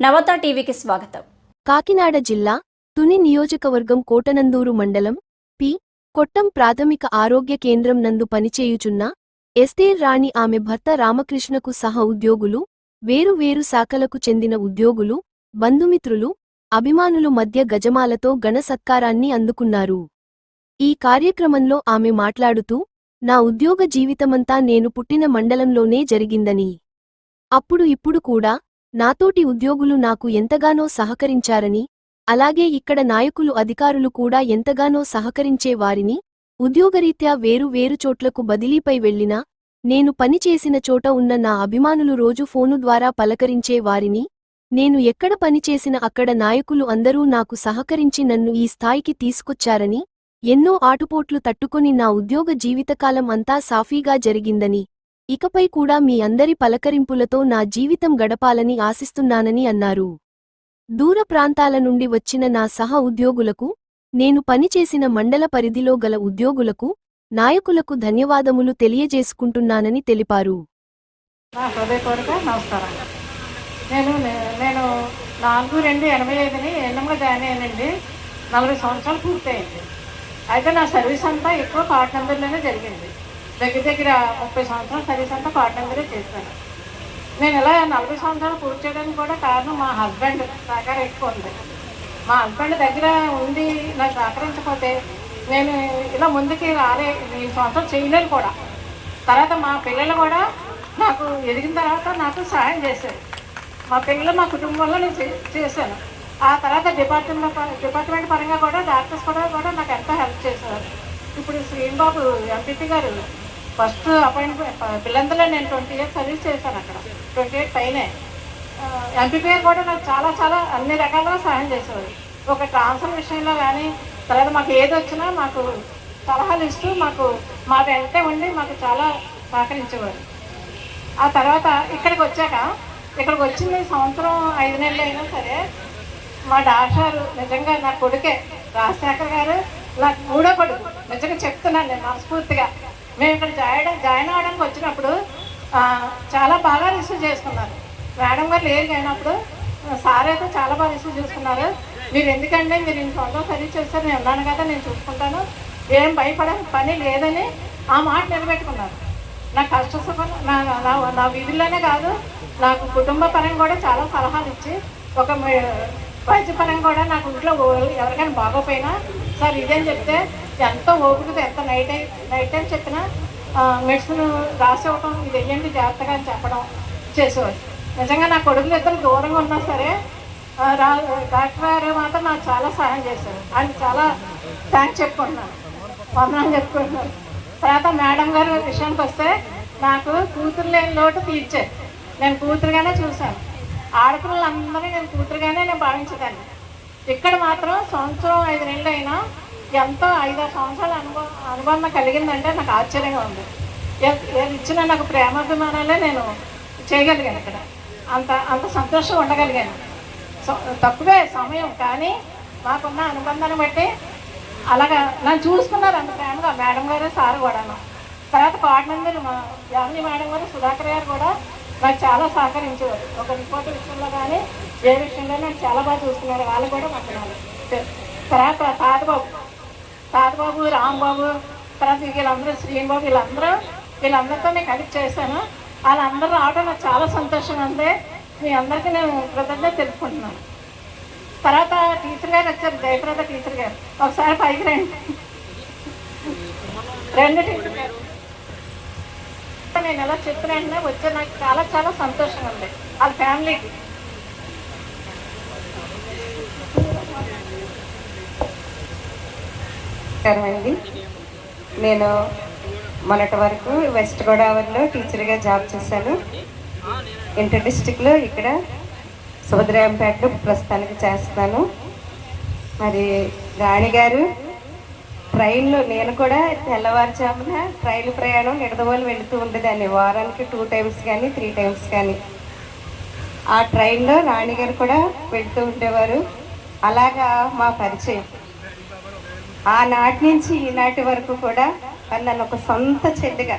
నవత టీవీకి స్వాగతం. కాకినాడ జిల్లా తుని నియోజకవర్గం కోటనందూరు మండలం పి. కొట్టం ప్రాథమిక ఆరోగ్య కేంద్రం నందు పనిచేయుచున్న ఎస్తేర్ రాణి ఆమె భర్త రామకృష్ణకు సహ ఉద్యోగులు వేరు వేరు శాఖలకు చెందిన ఉద్యోగులు బంధుమిత్రులు అభిమానులు మధ్య గజమాలతో ఘన సత్కారాన్ని అందుకున్నారు. ఈ కార్యక్రమంలో ఆమె మాట్లాడుతూ నా ఉద్యోగ జీవితమంతా నేను పుట్టిన మండలంలోనే జరిగిందని. అప్పుడు ఇప్పుడు కూడా నాతోటి ఉద్యోగులు నాకు ఎంతగానో సహకరించారని అలాగే ఇక్కడ నాయకులు అధికారులు కూడా ఎంతగానో సహకరించే వారిని ఉద్యోగరీత్యా వేరు వేరు చోట్లకు బదిలీపై వెళ్ళినా నేను పనిచేసిన చోట ఉన్న నా అభిమానులు రోజు ఫోను ద్వారా పలకరించే వారిని నేను ఎక్కడ పనిచేసిన అక్కడ నాయకులు అందరూ నాకు సహకరించి నన్ను ఈ స్థాయికి తీసుకొచ్చారని ఎన్నో ఆటుపోట్లు తట్టుకొని నా ఉద్యోగ జీవితకాలం అంతా సాఫీగా జరిగిందని. ఇకపై కూడా మీ అందరి పలకరింపులతో నా జీవితం గడపాలని ఆశిస్తున్నానని అన్నారు. దూర ప్రాంతాల నుండి వచ్చిన నా సహ ఉద్యోగులకు నేను పనిచేసిన మండల పరిధిలో గల ఉద్యోగులకు నాయకులకు ధన్యవాదములు తెలియజేసుకుంటున్నానని తెలిపారు. నా హృదయపూర్వక నమస్కారం. నేను నేను నాలుగు రెండు ఎనభై ఐదుని ఎన్నమ్గా జాయిన్ అయ్యానండి. నలభై సంవత్సరాలు పూర్తయింది. అయితే నా సర్వీస్ అంతా ఎక్కువ కాటనందరిలోనే జరిగింది. దగ్గర దగ్గర ముప్పై సంవత్సరాల సర్వీస్ అంతా పార్ట్నర్గా చేశాను. నేను ఇలా నలభై సంవత్సరాలు పూర్తి చేయడానికి కూడా కారణం మా హస్బెండ్ సహకారం ఎక్కువ ఉంది. మా హస్బెండ్ దగ్గర ఉండి నాకు సహకరించకపోతే నేను ఇలా ముందుకి రాలే నేను సంవత్సరం చేయలేను కూడా. తర్వాత మా పిల్లలు కూడా నాకు ఎదిగిన తర్వాత నాకు సహాయం చేశారు. మా పిల్లలు మా కుటుంబంలో నేను చేశాను. ఆ తర్వాత డిపార్ట్మెంట్ డిపార్ట్మెంట్ పరంగా కూడా డాక్టర్స్ కూడా కూడా నాకు ఎంతో హెల్ప్ చేశారు. ఇప్పుడు శ్రీనిబాబు ఎంపీపీ గారు ఫస్ట్ అపాయింట్మెంట్ పిల్లంతలో నేను ట్వంటీ ఇయర్స్ సర్వీస్ చేశాను అక్కడ. ట్వంటీ ఎయిట్ పైనే. ఎంపీపీఆర్ కూడా నాకు చాలా చాలా అన్ని రకాలుగా సహాయం చేసేవారు. ఒక ట్రాన్స్ఫర్ విషయంలో కానీ తర్వాత మాకు ఏది వచ్చినా మాకు సలహాలు ఇస్తూ మాకు మా వెంటే ఉండి మాకు చాలా సహకరించేవారు. ఆ తర్వాత ఇక్కడికి వచ్చాక ఇక్కడికి వచ్చింది సంవత్సరం ఐదు నెలలు అయినా సరే మా డాక్టర్ నిజంగా నా కొడుకే రాజశేఖర్ గారు నాకు మూడో కొడుకు. నిజంగా చెప్తున్నాను నేను మనస్ఫూర్తిగా. మేము ఇక్కడ జాయిన్ జాయిన్ అవ్వడానికి వచ్చినప్పుడు చాలా బాగా రిసీవ్ చేసుకున్నారు. మేడం గారు లేరు అయినప్పుడు సార్ అయితే చాలా బాగా రిసీవ్ చేసుకున్నారు. మీరు ఎందుకంటే మీరు ఇంత సంవత్సరాలు సర్వీస్ చేస్తారు నేను ఉన్నాను కదా నేను చూసుకుంటాను. ఏం భయపడే పని లేదని ఆ మాట నిలబెట్టుకున్నారు. నా కష్ట సుఖం నా నా నా విధుల్లోనే కాదు నాకు కుటుంబ పరంగా కూడా చాలా సలహాలు ఇచ్చి ఒక మే- వైద్య పరంగా కూడా నాకు ఇంట్లో ఎవరికైనా బాగోపోయినా సార్ ఇదేం చెప్తే ఎంతో ఓపికతో ఎంత నైట్ అయి నైట్ టైం చెప్పినా మెడిసిన్ రాసి ఇవ్వటం ఇది వెయ్యండి జాగ్రత్తగా అని చెప్పడం చేసేవారు. నిజంగా నా కొడుకులు ఇద్దరు దూరంగా ఉన్నా సరే రా డాక్టర్ గారు మాత్రం నాకు చాలా సహాయం చేశారు. ఆయన చాలా థ్యాంక్స్ చెప్పుకుంటున్నాను వందనాలు చెప్పుకుంటున్నాను తర్వాత మేడం గారు విషయానికి వస్తే నాకు కూతురు లేని లోటు తీర్చారు. నేను కూతురుగానే చూశాను. ఆడపిల్లలందరినీ నేను కూతురుగానే నేను భావించేదాన్ని ఇక్కడ మాత్రం సంవత్సరం ఐదు నెలలు అయినా ఎంతో ఐదారు సంవత్సరాల అనుభవం అనుబంధం కలిగిందంటే నాకు ఆశ్చర్యంగా ఉంది. ఇచ్చిన నాకు ప్రేమాభిమానాలే నేను చేయగలిగాను ఇక్కడ. అంత అంత సంతోషం ఉండగలిగాను. సో- తక్కువే సమయం కానీ మాకున్న అనుబంధాన్ని బట్టి అలాగా నన్ను చూసుకున్నారు అంత ప్రేమగా మేడం గారు సార్ కూడాను. తర్వాత కోటనందరు మా యామిని మేడం గారు సుధాకర్ గారు కూడా నాకు చాలా సహకరించేవారు. ఒక రిపోర్ట్ విషయంలో కానీ ఏ విషయంలో నాకు చాలా బాగా చూసుకున్నారు. వాళ్ళు కూడా మాట్లాడాలి తర్వాత తాతబాబు తాతబాబు రాంబాబు తర్వాత వీళ్ళందరూ శ్రీనిబాబు వీళ్ళందరూ వీళ్ళందరితో నేను కనెక్ట్ చేశాను. వాళ్ళందరూ రావడం నాకు చాలా సంతోషంగా ఉంది. మీ అందరికీ నేను కృతజ్ఞత తెలుపుకుంటున్నాను. తర్వాత టీచర్ గారు వచ్చారు జయప్రద టీచర్ గారు. ఒకసారి పైకి రండి. రెండు టీచర్ గారు. నేను ఎలా చెప్తున్నాను వచ్చే నాకు చాలా చాలా సంతోషంగా ఉంది. వాళ్ళ ఫ్యామిలీకి. నమస్కారం అండి. నేను మొన్నటి వరకు వెస్ట్ గోదావరిలో టీచర్గా జాబ్ చేశాను. ఇంటర్ డిస్టిక్లో ఇక్కడ సుభద్రాయంపేటలో ప్రస్తుతానికి చేస్తాను మరి రాణి గారు ట్రైన్లో నేను కూడా తెల్లవారుజామున ట్రైన్ ప్రయాణం నిడదవోలు వెళుతూ ఉండేదాన్ని. వారానికి టూ టైమ్స్ కానీ త్రీ టైమ్స్ కానీ. ఆ ట్రైన్లో రాణిగారు కూడా వెళ్తూ ఉండేవారు. అలాగా మా పరిచయం. ఆనాటి నుంచి ఈనాటి వరకు కూడా నన్ను ఒక సొంత చెల్లిగా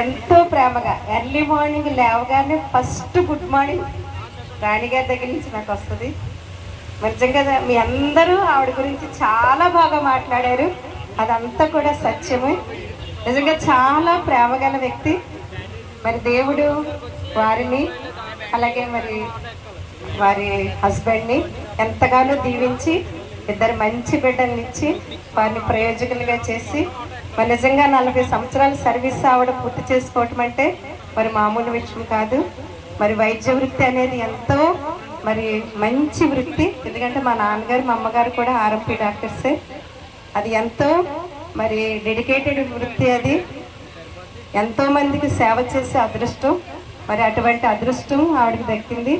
ఎంతో ప్రేమగా ఎర్లీ మార్నింగ్ లేవగానే ఫస్ట్ గుడ్ మార్నింగ్ రాణిగారి దగ్గర నుంచి నాకు వస్తుంది. నిజంగా మీ అందరూ ఆవిడ గురించి చాలా బాగా మాట్లాడారు. అదంతా కూడా సత్యమే. నిజంగా చాలా ప్రేమగల వ్యక్తి. మరి దేవుడు వారిని అలాగే మరి వారి హస్బెండ్ని ఎంతగానో దీవించి ఇద్దరు మంచి బిడ్డల్ని ఇచ్చి వారిని ప్రయోజకులుగా చేసి మరి నిజంగా నలభై సంవత్సరాల సర్వీస్ ఆవిడ పూర్తి చేసుకోవటం అంటే మరి మామూలు విషయం కాదు. మరి వైద్య వృత్తి అనేది ఎంతో మరి మంచి వృత్తి. ఎందుకంటే మా నాన్నగారు మా అమ్మగారు కూడా ఆర్ఎంపీ డాక్టర్సే. అది ఎంతో మరి డెడికేటెడ్ వృత్తి అది. ఎంతో మందికి సేవ చేసే అదృష్టం. మరి అటువంటి అదృష్టం ఆవిడకి దక్కింది.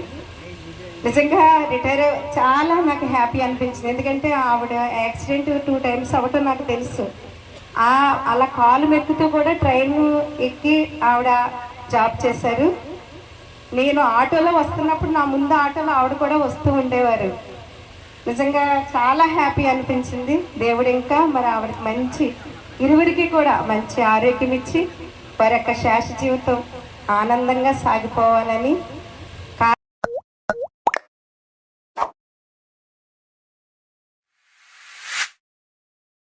నిజంగా రిటైర్ చాలా నాకు హ్యాపీ అనిపించింది. ఎందుకంటే ఆవిడ యాక్సిడెంట్ టూ టైమ్స్ అవ్వటం నాకు తెలుసు. ఆ అలా కాలు మెక్కుతూ కూడా ట్రైన్ ఎక్కి ఆవిడ జాబ్ చేశారు. నేను ఆటోలో వస్తున్నప్పుడు నా ముందు ఆటోలో ఆవిడ కూడా వస్తూ ఉండేవారు. నిజంగా చాలా హ్యాపీ అనిపించింది. దేవుడు ఇంకా మరి ఆవిడకి మంచి ఇరువురికి కూడా మంచి ఆరోగ్యం ఇచ్చి వారి యొక్క శేష జీవితం ఆనందంగా సాగిపోవాలని